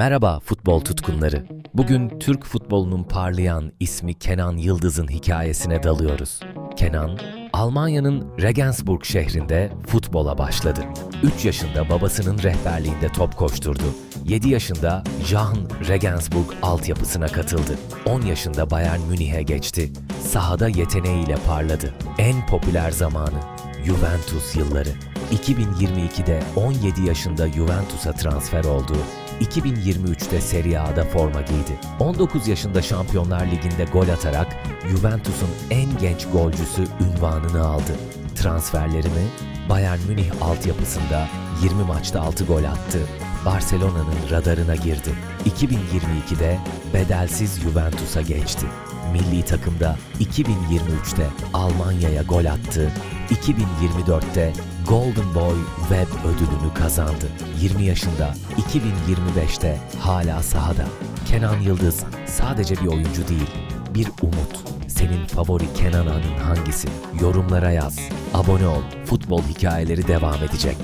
Merhaba futbol tutkunları. Bugün Türk futbolunun parlayan ismi Kenan Yıldız'ın hikayesine dalıyoruz. Kenan, Almanya'nın Regensburg şehrinde futbola başladı. 3 yaşında babasının rehberliğinde top koşturdu. 7 yaşında Jahn Regensburg altyapısına katıldı. 10 yaşında Bayern Münih'e geçti. Sahada yeteneğiyle parladı. En popüler zamanı Juventus yılları. 2022'de 17 yaşında Juventus'a transfer oldu. 2023'te Serie A'da forma giydi. 19 yaşında Şampiyonlar Ligi'nde gol atarak Juventus'un en genç golcüsü ünvanını aldı. Transferlerini Bayern Münih altyapısında 20 maçta 6 gol attı. Barcelona'nın radarına girdi. 2022'de bedelsiz Juventus'a geçti. Milli takımda 2023'te Almanya'ya gol attı. 2024'te Golden Boy Web ödülünü kazandı. 20 yaşında 2025'te hala sahada. Kenan Yıldız sadece bir oyuncu değil, bir umut. Senin favori Kenan Anın hangisi? Yorumlara yaz. Abone ol. Futbol hikayeleri devam edecek.